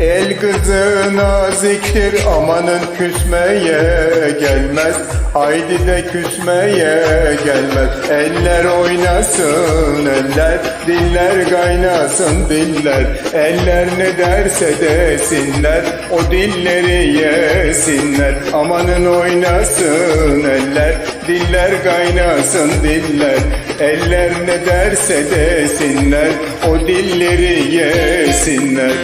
el kızı naziktir. Amanın küsmeye gelmez, haydi de küsmeye gelmez. Eller oynasın eller, diller kaynasın diller. Eller ne derse desinler, o dilleri yesinler. Amanın oynasın eller, diller kaynasın diller. Eller ne derse desinler, o dilleri yesinler.